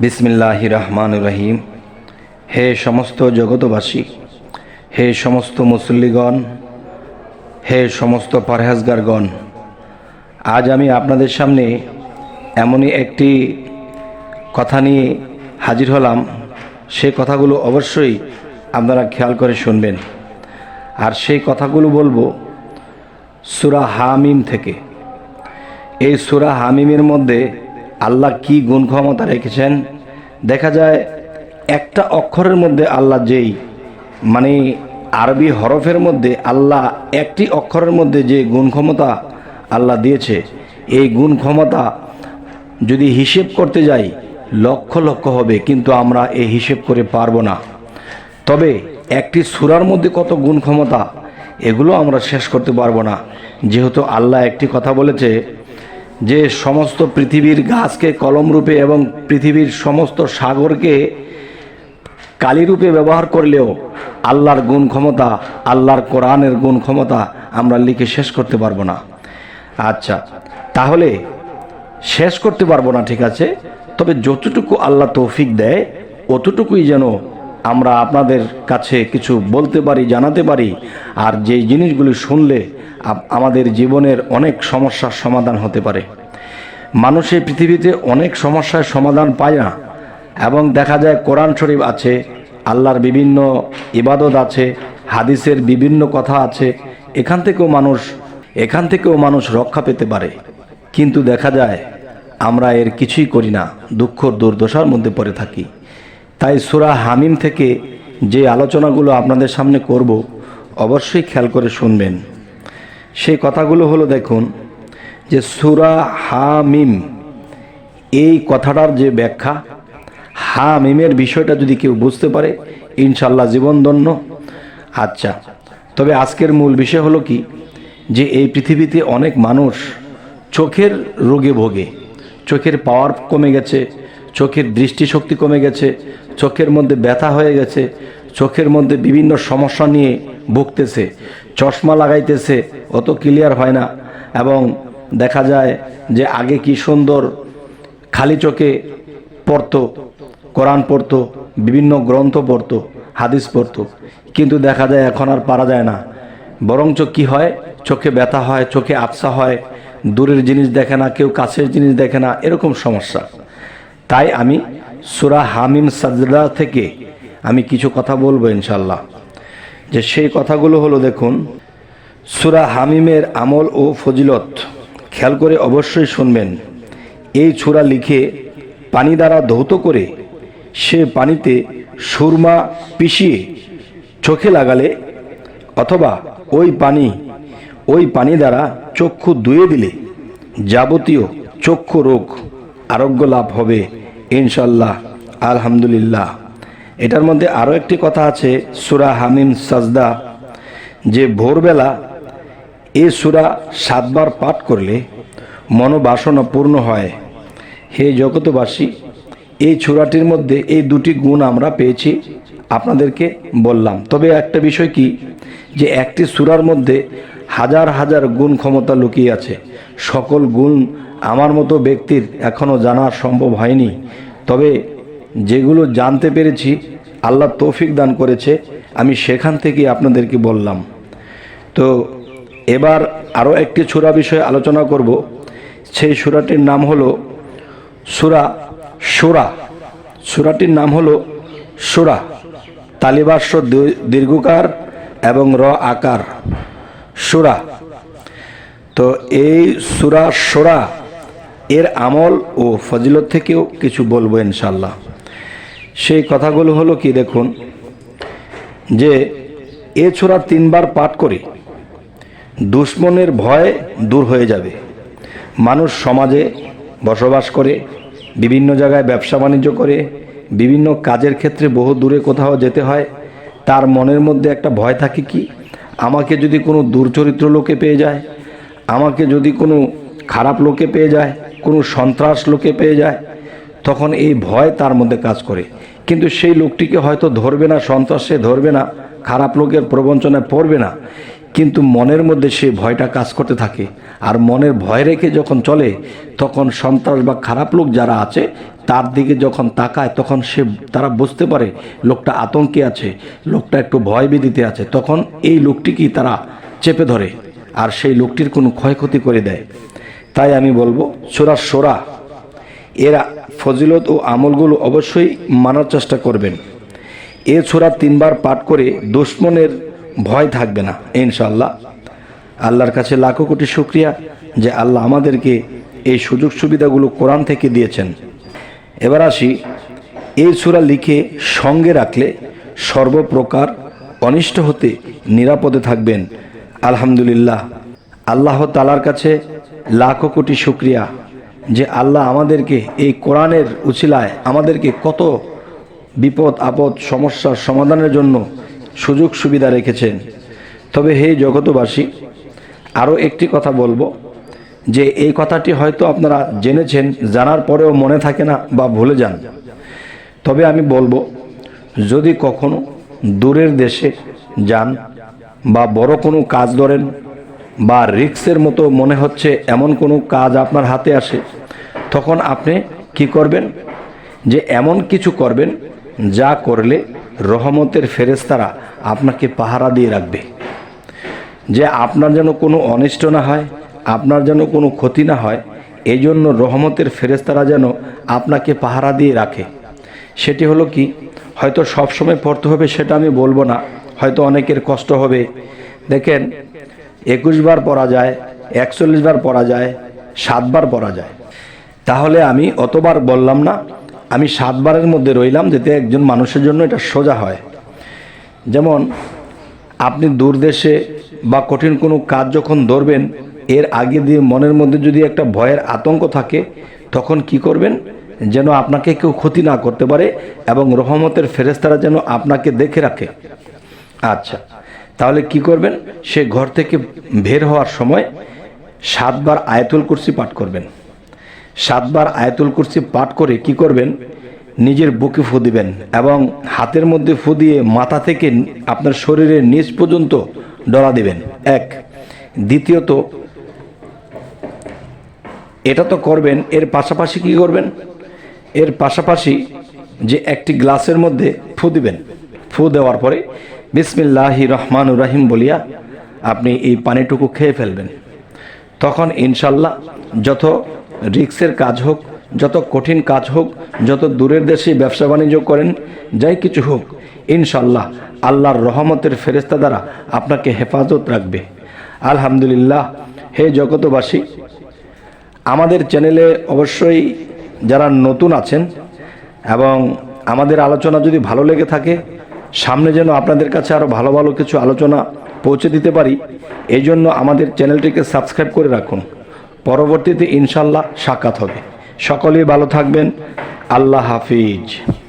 বিসমিল্লাহ রহমান রহিম। হে সমস্ত জগতবাসী হে সমস্ত মুসল্লিগণ, হে সমস্ত পরহেজগারগণ, আজ আমি আপনাদের সামনে এমনই একটি কথা নিয়ে হাজির হলাম। সে কথাগুলো অবশ্যই আপনারা খেয়াল করে শুনবেন। আর সেই কথাগুলো বলব সুরা হামিম থেকে। এই সুরা হামিমের মধ্যে আল্লাহ কি গুণ ক্ষমতা রেখেছেন? দেখা যায়, একটা অক্ষরের মধ্যে আল্লাহ যেই মানে আরবি হরফের মধ্যে আল্লাহ একটি অক্ষরের মধ্যে যে গুণ ক্ষমতা আল্লাহ দিয়েছে, এই গুণ ক্ষমতা যদি হিসেব করতে যাই, লক্ষ লক্ষ হবে, কিন্তু আমরা এই হিসেব করে পারব না। তবে একটি সুরার মধ্যে কত গুণ ক্ষমতা, এগুলো আমরা শেষ করতে পারব না। যেহেতু আল্লাহ একটি কথা বলেছে যে সমস্ত পৃথিবীর গাছকে কলম রূপে এবং পৃথিবীর সমস্ত সাগরকে কালিরূপে ব্যবহার করলেও আল্লাহর গুণ ক্ষমতা, আল্লাহর কোরআনের গুণ ক্ষমতা আমরা লিখে শেষ করতে পারব না। আচ্ছা তাহলে শেষ করতে পারব না, ঠিক আছে? তবে যতটুকু আল্লাহ তৌফিক দেয়, অতটুকুই যেন আমরা আপনাদের কাছে কিছু বলতে পারি, জানাতে পারি, আর যে জিনিসগুলি শুনলে আমাদের জীবনের অনেক সমস্যার সমাধান হতে পারে। মানুষ এই পৃথিবীতে অনেক সমস্যার সমাধান পায় না এবং দেখা যায় কোরআন শরীফ আছে, আল্লাহর বিভিন্ন ইবাদত আছে, হাদিসের বিভিন্ন কথা আছে, এখান থেকেও মানুষ, এখান থেকেও মানুষ রক্ষা পেতে পারে। কিন্তু দেখা যায় আমরা এর কিছুই করি না দুঃখ দুর্দশার মধ্যে পড়ে থাকি। তাই সুরা হামিম থেকে যে আলোচনাগুলো আপনাদের সামনে করব, অবশ্যই খেয়াল করে শুনবেন। সেই কথাগুলো হলো দেখুন, যে সুরা হামিম, এই কথাটার যে ব্যাখ্যা, হামিমের বিষয়টা যদি কেউ বুঝতে পারে ইনশাল্লাহ জীবনদন্য আচ্ছা তবে আজকের মূল বিষয় হলো কি, যে এই পৃথিবীতে অনেক মানুষ চোখের রোগে ভোগে। চোখের পাওয়ার কমে গেছে, চোখের দৃষ্টিশক্তি কমে গেছে, চোখের মধ্যে ব্যথা হয়ে গেছে, চোখের মধ্যে বিভিন্ন সমস্যা নিয়ে ভুগতেছে। চশমা লাগাইতেছে অত ক্লিয়ার হয় না। এবং দেখা যায় যে আগে কি সুন্দর খালি চোখে পড়তো, কোরআন পড়তো, বিভিন্ন গ্রন্থ পড়তো, হাদিস পড়তো। কিন্তু দেখা যায় এখন আর পারা যায় না। বরঞ্চ কি হয়? চোখে ব্যথা হয়, চোখে আফসা হয়, দূরের জিনিস দেখে না, কেউ কাছের জিনিস দেখে না, এরকম সমস্যা। তাই আমি সুরা হামিম সাজদা থেকে আমি কিছু কথা বলব ইনশাল্লাহ যে সেই কথাগুলো হলো দেখুন, সুরা হামিমের আমল ও ফজিলত, খেয়াল করে অবশ্যই শুনবেন। এই ছুরা লিখে পানি দ্বারা ধৌত করে সে পানিতে সুরমা পিষিয়ে চোখে লাগালে অথবা ওই পানি ওই পানি দ্বারা চক্ষু ধুয়ে দিলে যাবতীয় চক্ষু রোগ আরোগ্য লাভ হবে ইনশাল্লাহ আলহামদুলিল্লাহ। এটার মধ্যে আরও একটি কথা আছে, সুরা হামিম সাজদা, যে ভোরবেলা এ সুরা সাতবার পাঠ করলে মনোবাসনা পূর্ণ হয়। হে জগতবাসী এই ছুরাটির মধ্যে এই দুটি গুণ আমরা পেয়েছি, আপনাদেরকে বললাম। তবে একটা বিষয় কি, যে একটি সুরার মধ্যে হাজার হাজার গুণ ক্ষমতা লুকিয়ে আছে। সকল গুণ আমার মতো ব্যক্তির এখনও জানা সম্ভব হয়নি। তবে যেগুলো জানতে পেরেছি আল্লাহ তৌফিক দান করেছে, আমি সেখান থেকে আপনাদেরকে বললাম। তো এবার আরও একটি সুরা বিষয়ে আলোচনা করব। সেই সুরাটির নাম হলো সুরা সুরা। সুরাটির নাম হলো সুরা। তালিবাস্য দীর্ঘকার এবং র আকার। সুরা। তো এই সুরা সুরা, এর আমল ও ফজিলত থেকেও কিছু বলব ইনশাল্লাহ সেই কথাগুলো হলো কি দেখুন, যে এ ছোড়া তিনবার পাঠ করে দুশ্মনের ভয় দূর হয়ে যাবে। মানুষ সমাজে বসবাস করে, বিভিন্ন জায়গায় ব্যবসা বাণিজ্য করে, বিভিন্ন কাজের ক্ষেত্রে বহু দূরে কোথাও যেতে হয়, তার মনের মধ্যে একটা ভয় থাকে কি, আমাকে যদি কোনো দুর্চরিত্র লোকে পেয়ে যায়, আমাকে যদি কোনো খারাপ লোকে পেয়ে যায়, কোনো সন্ত্রাস লোকে পেয়ে যায় তখন এই ভয় তার মধ্যে কাজ করে। কিন্তু সেই লোকটিকে হয়তো ধরবে না, সন্ত্রাসে ধরবে না, খারাপ লোকের প্রবঞ্চনায় পড়বে না। কিন্তু মনের মধ্যে সে ভয়টা কাজ করতে থাকে। আর মনের ভয় রেখে যখন চলে, তখন সন্ত্রাস বা খারাপ লোক যারা আছে, তার দিকে যখন তাকায়, তখন সে, তারা বুঝতে পারে লোকটা আতঙ্কে আছে, লোকটা একটু ভয় ভয়ভীতিতে আছে। তখন এই লোকটিকেই তারা চেপে ধরে, আর সেই লোকটির কোনো ক্ষয়ক্ষতি করে দেয়। তাই আমি বলব, সোরা সোরা এরা ফজিলত ও আমলগুলো অবশ্যই মানার চেষ্টা করবেন। এ ছোড়া তিনবার পাঠ করে দুশ্মনের ভয় থাকবে না ইনশাল্লাহ আল্লাহর কাছে লাখো কোটি শুক্রিয়া যে আল্লাহ আমাদেরকে এই সুযোগ সুবিধাগুলো কোরআন থেকে দিয়েছেন। এবার আসি, এই সুরা লিখে সঙ্গে রাখলে সর্বপ্রকার অনিষ্ট হতে নিরাপদে থাকবেন। আলহামদুলিল্লাহ। আল্লাহ তালার কাছে লাখো কোটি শুক্রিয়া। যে আল্লাহ আমাদেরকে এই কোরআনের উচিলায় আমাদেরকে কত বিপদ, আপদ সমস্যার সমাধানের জন্য সুযোগ, সুবিধা রেখেছেন। তবে হে জগতবাসী আরও একটি কথা বলব, যে এই কথাটি হয়তো আপনারা জেনেছেন, জানার পরেও মনে থাকে না বা ভুলে যান। তবে আমি বলব, যদি কখনো দূরের দেশে যান বা বড় কোনো কাজ ধরেন বা রিক্সের মতো মনে হচ্ছে এমন কোনো কাজ আপনার হাতে আসে, তখন আপনি কি করবেন? যে এমন কিছু করবেন যা করলে রহমতের ফেরেস্তারা আপনাকে পাহারা দিয়ে রাখবে। যে আপনার যেন কোনো অনিষ্ট না হয়, আপনার যেন কোনো ক্ষতি না হয় এই জন্য রহমতের ফেরেস্তারা যেন আপনাকে পাহারা দিয়ে রাখে। সেটি হলো কি, হয়তো সব সময় পড়তে হবে সেটা আমি বলব না, হয়তো অনেকের কষ্ট হবে। দেখেন একুশ বার পড়া যায়, একচল্লিশ বার পড়া যায় সাতবার পড়া যায়। তাহলে আমি অতবার বললাম না, আমি সাতবারের মধ্যে রইলাম যাতে একজন মানুষের জন্য এটা সোজা হয়। যেমন, আপনি দূরদেশে বা কঠিন কোনো কাজ যখন ধরবেন, এর আগে দিয়ে মনের মধ্যে যদি একটা ভয়ের আতঙ্ক থাকে, তখন কি করবেন? যেন আপনাকে কেউ ক্ষতি না করতে পারে এবং রহমতের ফেরেস্তারা যেন আপনাকে দেখে রাখে। আচ্ছা তাহলে কি করবেন? সে ঘর থেকে বের হওয়ার সময় সাতবার আয়াতুল কুরসি পাঠ করবেন। সাতবার আয়াতুল কুরসি পাঠ করে কি করবেন? নিজের বুকে ফু দিবেন এবং হাতের মধ্যে ফু দিয়ে মাথা থেকে আপনার শরীরের নিচ পর্যন্ত ডলা দিবেন। এক। দ্বিতীয়ত, এটা তো করবেন, এর পাশাপাশি কি করবেন? এর পাশাপাশি যে একটি গ্লাসের মধ্যে ফু দিবেন। ফু দেওয়ার পরে বিসমিল্লাহি রহমান রাহিম বলিয়া আপনি এই পানিটুকু খেয়ে ফেলবেন। তখন ইনশাল্লাহ যত রিক্সের কাজ হোক, যত কঠিন কাজ হোক, যত দূরের দেশে ব্যবসা বাণিজ্য করেন, যাই কিছু হোক, ইনশাল্লাহ আল্লাহর রহমতের ফেরেস্তা দ্বারা আপনাকে হেফাজত রাখবে। আলহামদুলিল্লাহ, হে জগতবাসী আমাদের চ্যানেলে অবশ্যই যারা নতুন আছেন এবং আমাদের আলোচনা যদি ভালো লেগে থাকে সামনে যেন আপনাদের কাছে আরও ভালো ভালো কিছু আলোচনা পৌঁছে দিতে পারি এই জন্য আমাদের চ্যানেলটিকে সাবস্ক্রাইব করে রাখুন। পরবর্তীতে ইনশাল্লাহ সাক্ষাৎ হবে। সকলেই ভালো থাকবেন। আল্লাহ হাফিজ।